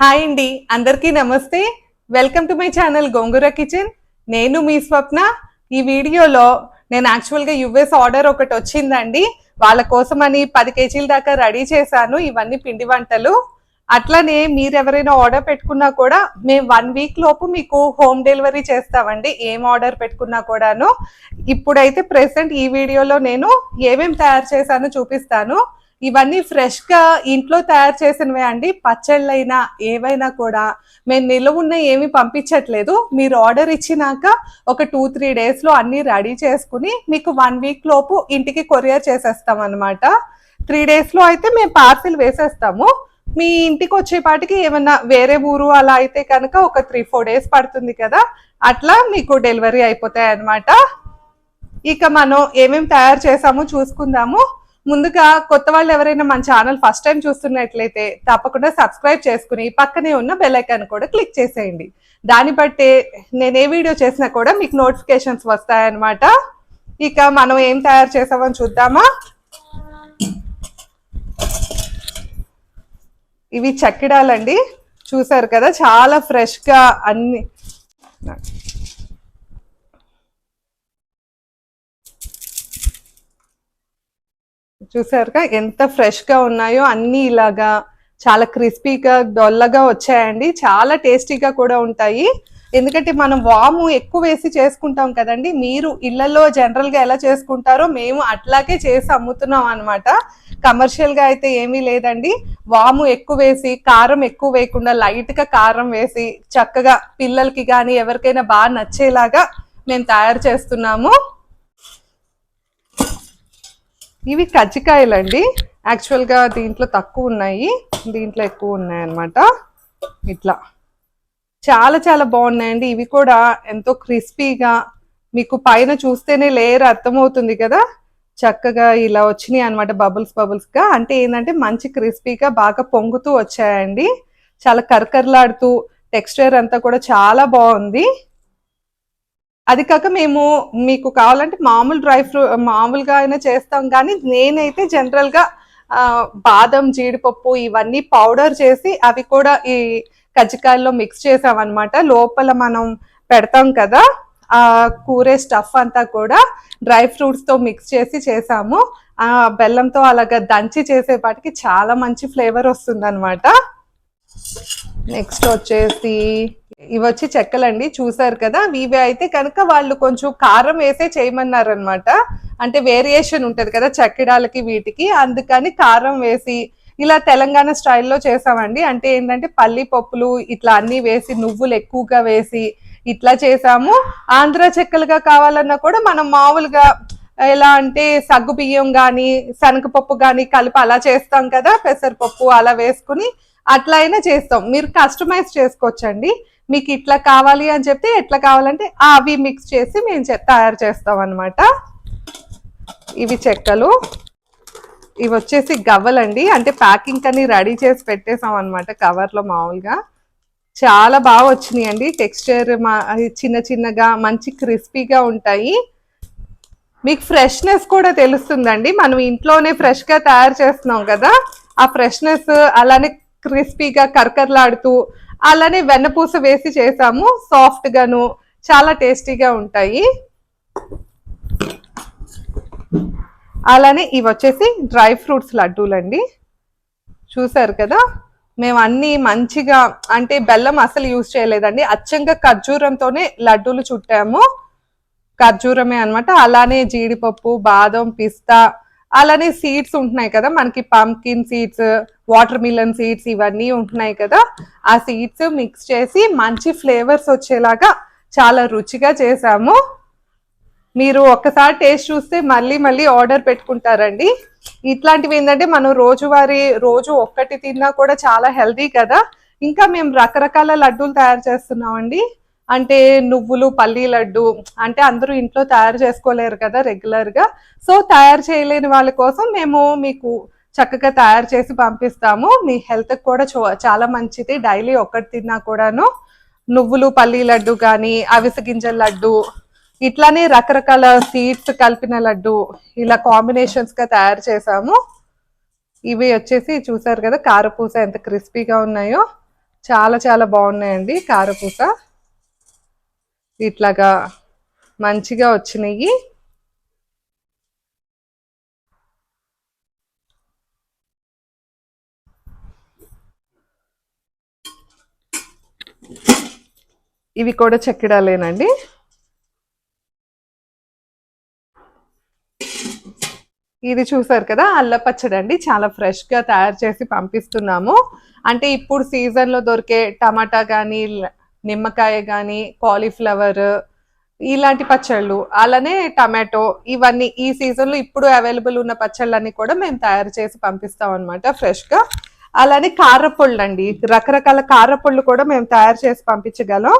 Hi అండి అందరికీ నమస్తే. Welcome to my channel Gongura kitchen. నేను మీ స్వప్న. ఈ వీడియోలో నేను యాక్చువల్గా యుఎస్ ఆర్డర్ ఒకటి వచ్చిందండి. వాళ్ళ కోసమని పది కేజీల దాకా రెడీ చేశాను ఇవన్నీ పిండి వంటలు. అట్లానే మీరు ఎవరైనా ఆర్డర్ పెట్టుకున్నా కూడా మేము వన్ వీక్ లోపు మీకు హోమ్ డెలివరీ చేస్తామండి ఏం ఆర్డర్ పెట్టుకున్నా కూడాను. ఇప్పుడైతే ప్రెసెంట్ ఈ వీడియోలో నేను ఏమేమి తయారు చేశానో చూపిస్తాను. ఇవన్నీ ఫ్రెష్గా ఇంట్లో తయారు చేసినవే అండి. పచ్చళ్ళైనా ఏవైనా కూడా. మేము నిలువున్న ఏమి పంపించట్లేదు. మీరు ఆర్డర్ ఇచ్చినాక ఒక టూ త్రీ డేస్లో అన్నీ రెడీ చేసుకుని మీకు వన్ వీక్ లోపు ఇంటికి కొరియర్ చేసేస్తాం అనమాట త్రీ డేస్లో అయితే మేము పార్సిల్ వేసేస్తాము. మీ ఇంటికి వచ్చేపాటికి ఏమన్నా వేరే ఊరు అలా అయితే కనుక ఒక త్రీ ఫోర్ డేస్ పడుతుంది కదా. అట్లా మీకు డెలివరీ అయిపోతాయి అనమాట ఇక మనం ఏమేమి తయారు చేసామో చూసుకుందాము. ముందుగా కొత్త వాళ్ళు ఎవరైనా మన ఛానల్ ఫస్ట్ టైం చూస్తున్నట్లయితే తప్పకుండా సబ్స్క్రైబ్ చేసుకుని పక్కనే ఉన్న బెల్ ఐకాన్ కూడా క్లిక్ చేసేయండి. దాన్ని బట్టే నేను ఏ వీడియో చేసినా కూడా మీకు నోటిఫికేషన్స్ వస్తాయన్నమాట. ఇక మనం ఏం తయారు చేసామని చూద్దామా? ఇవి చక్కిడాలండి. చూసారు కదా చాలా ఫ్రెష్గా అన్ని చూసారుగా ఎంత ఫ్రెష్గా ఉన్నాయో అన్ని ఇలాగా చాలా క్రిస్పీగా డొల్లగా వచ్చాయండి. చాలా టేస్టీగా కూడా ఉంటాయి. ఎందుకంటే మనం వాము ఎక్కువ వేసి చేసుకుంటాం కదండి. మీరు ఇళ్ళలో జనరల్గా ఎలా చేసుకుంటారో మేము అట్లాగే చేసి అమ్ముతున్నాం అనమాట కమర్షియల్గా అయితే ఏమీ లేదండి. వాము ఎక్కువ వేసి కారం ఎక్కువ వేయకుండా లైట్గా కారం వేసి చక్కగా పిల్లలకి కానీ ఎవరికైనా బాగా నచ్చేలాగా మేము తయారు చేస్తున్నాము. ఇవి కజ్జికాయలండి. యాక్చువల్గా దీంట్లో తక్కువ ఉన్నాయి. దీంట్లో ఎక్కువ ఉన్నాయి అన్నమాట ఇట్లా. చాలా చాలా బాగున్నాయండి. ఇవి కూడా ఎంతో క్రిస్పీగా మీకు పైన చూస్తేనే లేయర్ అర్థమవుతుంది కదా. చక్కగా ఇలా వచ్చినాయి అనమాట బబుల్స్ బబుల్స్గా. అంటే ఏంటంటే మంచి క్రిస్పీగా బాగా పొంగుతూ వచ్చాయండి. చాలా కరకరలాడుతూ టెక్స్చర్ అంతా కూడా చాలా బాగుంది. అది కాక మేము మీకు కావాలంటే మామూలు డ్రై ఫ్రూ మామూలుగా అయినా చేస్తాం కానీ నేనైతే జనరల్గా బాదం జీడిపప్పు ఇవన్నీ పౌడర్ చేసి అవి కూడా ఈ కజ్జికాయల్లో మిక్స్ చేసామన్నమాట. లోపల మనం పెడతాం కదా ఆ కూరే స్టఫ్ అంతా కూడా డ్రై ఫ్రూట్స్తో మిక్స్ చేసి చేసాము. ఆ బెల్లంతో అలాగా దంచి చేసేపాటికి చాలా మంచి ఫ్లేవర్ వస్తుంది అనమాట నెక్స్ట్ వచ్చేసి ఇవి వచ్చి చెక్కలండి చూసారు కదా? ఇవి అయితే కనుక వాళ్ళు కొంచెం కారం వేసే చేయమన్నారు అనమాట అంటే వేరియేషన్ ఉంటుంది కదా చెక్కడాలకి వీటికి. అందుకని కారం వేసి ఇలా తెలంగాణ స్టైల్లో చేసామండి. అంటే ఏంటంటే పల్లి పప్పులు ఇట్లా అన్నీ వేసి నువ్వులు ఎక్కువగా వేసి ఇట్లా చేసాము. ఆంధ్ర చెక్కలుగా కావాలన్నా కూడా మనం మామూలుగా ఎలా అంటే సగ్గు బియ్యం కానీ శనగపప్పు కానీ కలిపి అలా చేస్తాం కదా పెసరపప్పు అలా వేసుకుని అట్లా అయినా చేస్తాం. మీరు కస్టమైజ్ చేసుకోవచ్చండి. మీకు ఇట్లా కావాలి అని చెప్తే ఎట్లా కావాలంటే అవి మిక్స్ చేసి మేము తయారు చేస్తాం అనమాట ఇవి చెక్కలు. ఇవి వచ్చేసి గవ్వలండి. అంటే ప్యాకింగ్ అని రెడీ చేసి పెట్టేసాం అనమాట కవర్లో మామూలుగా. చాలా బాగా వచ్చినాయి అండి. టెక్స్చర్ మా చిన్న చిన్నగా మంచి క్రిస్పీగా ఉంటాయి. మీకు ఫ్రెష్నెస్ కూడా తెలుస్తుందండి. మనం ఇంట్లోనే ఫ్రెష్గా తయారు చేస్తున్నాం కదా. ఆ ఫ్రెష్నెస్ అలానే క్రిస్పీగా కరకరలాడుతూ అలానే వెన్నపూస వేసి చేసాము. సాఫ్ట్ గాను చాలా టేస్టీగా ఉంటాయి. అలానే ఇవి వచ్చేసి డ్రై ఫ్రూట్స్ లడ్డూలండి. చూసారు కదా? మేము అన్ని మంచిగా అంటే బెల్లం అసలు యూజ్ చేయలేదండి. అచ్చంగా ఖర్జూరంతోనే లడ్డూలు చుట్టాము. ఖర్జూరమే అన్నమాట. అలానే జీడిపప్పు బాదం పిస్తా అలానే సీడ్స్ ఉంటున్నాయి కదా? మనకి pumpkin seeds watermelon seeds ఇవన్నీ ఉంటున్నాయి కదా ఆ సీడ్స్ మిక్స్ చేసి మంచి ఫ్లేవర్స్ వచ్చేలాగా చాలా రుచిగా చేసాము మీరు ఒక్కసారి టేస్ట్ చూస్తే మళ్ళీ మళ్ళీ ఆర్డర్ పెట్టుకుంటారండి. ఇట్లాంటివి ఏంటంటే మనం రోజువారీ రోజు ఒక్కటి తిన్నా కూడా చాలా హెల్దీ కదా. ఇంకా మేము రకరకాల లడ్డూలు తయారు చేస్తున్నామండి. అంటే నువ్వులు పల్లి లడ్డు అంటే అందరూ ఇంట్లో తయారు చేసుకోలేరు కదా రెగ్యులర్గా సో తయారు చేయలేని వాళ్ళ కోసం మేము మీకు చక్కగా తయారు చేసి పంపిస్తాము. మీ హెల్త్ కూడా చో- చాలా మంచిది. డైలీ ఒక్కటి తిన్నా కూడాను నువ్వులు పల్లి లడ్డు కానీ అవిసె గింజల లడ్డు ఇట్లానే రకరకాల సీడ్స్ కలిపిన లడ్డు ఇలా కాంబినేషన్స్గా తయారు చేసాము ఇవి వచ్చేసి చూసారు కదా కారపూస ఎంత క్రిస్పీగా ఉన్నాయో. చాలా చాలా బాగున్నాయండి కారపూస. ఇట్లాగా మంచిగా వచ్చినాయి. ఇవి కూడా చెక్కిడాలేనండి. ఇది చూసారు కదా అల్ల పచ్చడి అండి. చాలా ఫ్రెష్గా తయారు చేసి పంపిస్తున్నాము. అంటే ఇప్పుడు సీజన్లో దొరికే టమాటా కానీ నిమ్మకాయ కానీ కాలీఫ్లవర్ ఇలాంటి పచ్చళ్ళు అలానే టమాటో ఇవన్నీ ఈ సీజన్లో ఇప్పుడు అవైలబుల్ ఉన్న పచ్చళ్ళన్నీ కూడా మేము తయారు చేసి పంపిస్తాం అనమాట ఫ్రెష్గా అలానే కారపొళ్ళు అండి రకరకాల కారపొళ్ళు కూడా మేము తయారు చేసి పంపించగలం.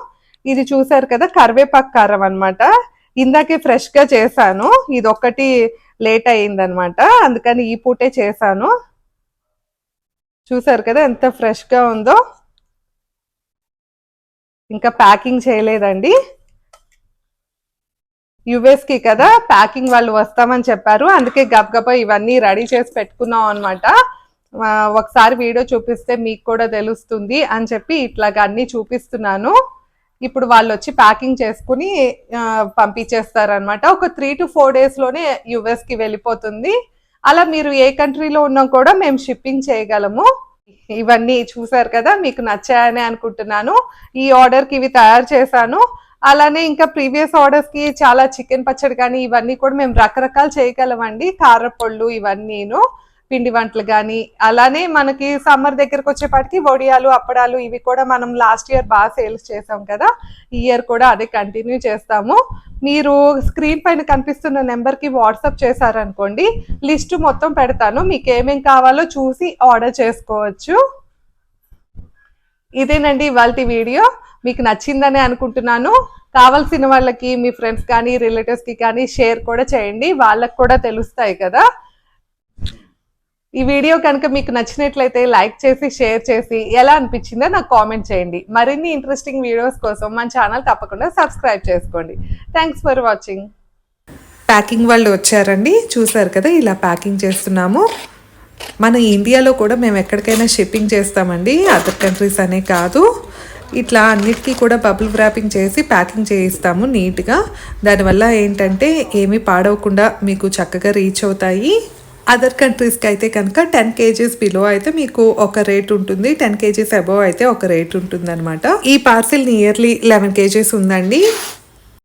ఇది చూసారు కదా కరివేపాకు కారం అనమాట ఇందాకే ఫ్రెష్గా చేశాను. ఇది ఒక్కటి లేట్ అయిందనమాట అందుకని ఈ పూటే చేశాను. చూసారు కదా ఎంత ఫ్రెష్గా ఉందో. ఇంకా ప్యాకింగ్ చేయలేదండి. యుఎస్కి కదా ప్యాకింగ్ వాళ్ళు వస్తామని చెప్పారు. అందుకే గబగబా ఇవన్నీ రెడీ చేసి పెట్టుకున్నాం అనమాట ఒకసారి వీడియో చూపిస్తే మీకు కూడా తెలుస్తుంది అని చెప్పి ఇట్లాగా అన్ని చూపిస్తున్నాను. ఇప్పుడు వాళ్ళు వచ్చి ప్యాకింగ్ చేసుకుని పంపించేస్తారనమాట ఒక త్రీ టు ఫోర్ డేస్లోనే యుఎస్కి వెళ్ళిపోతుంది. అలా మీరు ఏ కంట్రీలో ఉన్నా కూడా మేము షిప్పింగ్ చేయగలము. ఇవన్నీ చూసారు కదా మీకు నచ్చాయని అనుకుంటున్నాను. ఈ ఆర్డర్కి ఇవి తయారు చేశాను. అలానే ఇంకా ప్రీవియస్ ఆర్డర్స్కి చాలా చికెన్ పచ్చడి కానీ ఇవన్నీ కూడా మేము రకరకాలు చేయగలమండి. కారపొళ్ళు ఇవన్నీను. పిండి వంటలు కానీ అలానే మనకి సమ్మర్ దగ్గరకు వచ్చేపాటికి వడియాలు అప్పడాలు ఇవి కూడా మనం లాస్ట్ ఇయర్ బాగా సేల్స్ చేసాం కదా ఈ ఇయర్ కూడా అదే కంటిన్యూ చేస్తాము. మీరు స్క్రీన్ పైన కనిపిస్తున్న నెంబర్కి వాట్సాప్ చేశారనుకోండి లిస్ట్ మొత్తం పెడతాను మీకు ఏమేం కావాలో చూసి ఆర్డర్ చేసుకోవచ్చు. ఇదేనండి ఇవాళ వీడియో మీకు నచ్చిందని అనుకుంటున్నాను. కావాల్సిన వాళ్ళకి మీ ఫ్రెండ్స్ కానీ రిలేటివ్స్కి కానీ షేర్ కూడా చేయండి వాళ్ళకి కూడా తెలుస్తాయి కదా. ఈ వీడియో కనుక మీకు నచ్చినట్లయితే లైక్ చేసి షేర్ చేసి ఎలా అనిపించిందో నాకు కామెంట్ చేయండి. మరిన్ని ఇంట్రెస్టింగ్ వీడియోస్ కోసం మన ఛానల్ తప్పకుండా సబ్స్క్రైబ్ చేసుకోండి. థ్యాంక్స్ ఫర్ వాచింగ్ ప్యాకింగ్ వాళ్ళు వచ్చారండి. చూసారు కదా ఇలా ప్యాకింగ్ చేస్తున్నాము. మన ఇండియాలో కూడా మేము ఎక్కడికైనా షిప్పింగ్ చేస్తామండి. అదర్ కంట్రీస్ అనే కాదు. ఇట్లా అన్నిటికీ కూడా బబుల్ వ్రాపింగ్ చేసి ప్యాకింగ్ చేయిస్తాము నీట్గా దానివల్ల ఏంటంటే ఏమీ పాడవకుండా మీకు చక్కగా రీచ్ అవుతాయి. అదర్ కంట్రీస్కి అయితే కనుక టెన్ కేజీస్ బిలో అయితే మీకు ఒక రేట్ ఉంటుంది. టెన్ కేజీస్ అబోవ్ అయితే ఒక రేట్ ఉంటుంది అనమాట ఈ పార్సిల్ నియర్లీ లెవెన్ కేజీస్ ఉందండి.